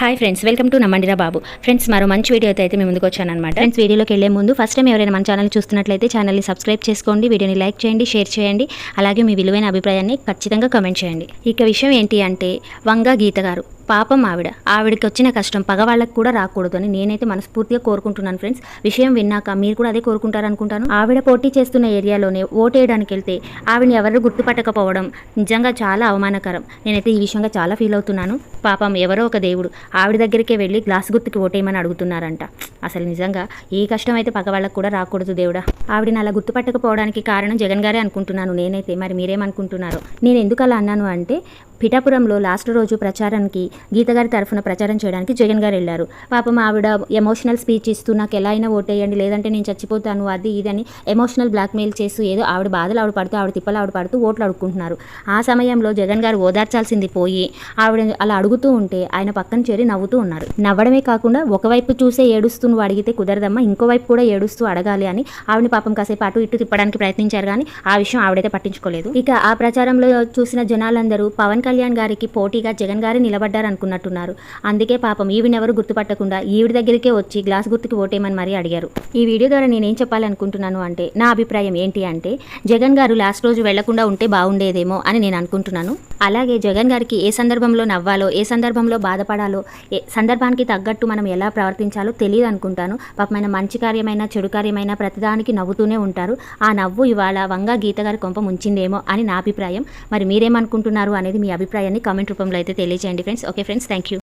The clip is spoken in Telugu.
హాయ్ ఫ్రెండ్స్ వెల్కమ్ టు నమ్మండిరా బాబు ఫ్రెండ్స్ మరో మంచి వీడియో అయితే మేము ముందుకు వచ్చాను అనమాట ఫ్రెండ్స్ వీడియోలోకి వెళ్ళే ముందు ఫస్ట్ టైం ఎవరైనా మన ఛానల్ చూస్తున్నట్లయితే ఛానల్ని సబ్స్క్రైబ్ చేసుకోండి వీడియోని లైక్ చేయండి షేర్ చేయండి అలాగే మీ విలువైన అభిప్రాయాన్ని ఖచ్చితంగా కమెంట్ చేయండి. ఇక విషయం ఏంటి అంటే వంగ గీత గారు. పాపం ఆవిడ. ఆవిడకి వచ్చిన కష్టం పగవాళ్ళకి కూడా రాకూడదు అని నేనైతే మనస్ఫూర్తిగా కోరుకుంటున్నాను ఫ్రెండ్స్. విషయం విన్నాక మీరు కూడా అదే కోరుకుంటారు అనుకుంటాను ఆవిడ పోటీ చేస్తున్న ఏరియాలోనే ఓటేయడానికి వెళ్తే ఆవిడని ఎవరు గుర్తుపట్టకపోవడం నిజంగా చాలా అవమానకరం. నేనైతే ఈ విషయంగా చాలా ఫీల్ అవుతున్నాను. పాపం ఎవరో ఒక దేవుడు ఆవిడ దగ్గరికే వెళ్ళి గ్లాస్ గుర్తుకి ఓటేయమని అడుగుతున్నారంట. అసలు నిజంగా ఏ కష్టం అయితే పగవాళ్ళకు కూడా రాకూడదు దేవుడా. ఆవిడని అలా గుర్తుపట్టకపోవడానికి కారణం జగన్ గారే అనుకుంటున్నాను నేనైతే. మరి మీరేమనుకుంటున్నారో? నేను ఎందుకు అలా అన్నాను అంటే పిఠాపురంలో లాస్ట్ రోజు ప్రచారానికి గీతగారి తరఫున ప్రచారం చేయడానికి జగన్ గారు వెళ్ళారు. పాపం ఆవిడ ఎమోషనల్ స్పీచ్ ఇస్తూ నాకు ఎలా అయినా ఓటేయండి లేదంటే నేను చచ్చిపోతాను అది ఇది అని ఎమోషనల్ బ్లాక్మెయిల్ చేస్తూ ఏదో ఆవిడ బాధలు ఆవిడ పడుతూ ఆవిడ తిప్పలు ఆవిడ పడుతూ ఓట్లు అడుక్కుంటున్నారు. ఆ సమయంలో జగన్ గారు ఓదార్చాల్సింది పోయి ఆవిడ అలా అడుగుతూ ఉంటే ఆయన పక్కన చేరి నవ్వుతూ ఉన్నారు. నవ్వడమే కాకుండా ఒకవైపు చూసే ఏడుస్తూ నువ్వు అడిగితే కుదరదమ్మా ఇంకోవైపు కూడా ఏడుస్తూ అడగాలి అని ఆవిడని పాపం కాసేపు అటు ఇటు తిప్పడానికి ప్రయత్నించారు కానీ ఆ విషయం ఆవిడైతే పట్టించుకోలేదు. ఇక ఆ ప్రచారంలో చూసిన జనాలందరూ పవన్ కళ్యాణ్ గారికి పోటీగా జగన్ గారే నిలబడ్డారు అనుకున్నట్టున్నారు. అందుకే పాపం ఈవినెవరు గుర్తుపట్టకుండా ఈవిడ దగ్గరికే వచ్చి గ్లాస్ గుర్తుకి ఓటేయమని మరీ అడిగారు. ఈ వీడియో ద్వారా నేనేం చెప్పాలనుకుంటున్నాను అంటే నా అభిప్రాయం ఏంటి అంటే జగన్ గారు లాస్ట్ రోజు వెళ్ళకుండా ఉంటే బాగుండేదేమో అని నేను అనుకుంటున్నాను. అలాగే జగన్ గారికి ఏ సందర్భంలో నవ్వాలో ఏ సందర్భంలో బాధపడాలో ఏ సందర్భానికి తగ్గట్టు మనం ఎలా ప్రవర్తించాలో తెలియదు అనుకుంటాను. పాపమైన మంచి కార్యమైన చెడు కార్యమైన ప్రతిదానికి నవ్వుతూనే ఉంటారు. ఆ నవ్వు ఇవాళ వంగ గీత గారి కొంప ముంచిందేమో అని నా అభిప్రాయం. మరి మీరేమనుకుంటున్నారు అనేది మీ అభిప్రాయాన్ని కామెంట్ రూపంలో అయితే తెలియజేయండి friends. Okay friends thank you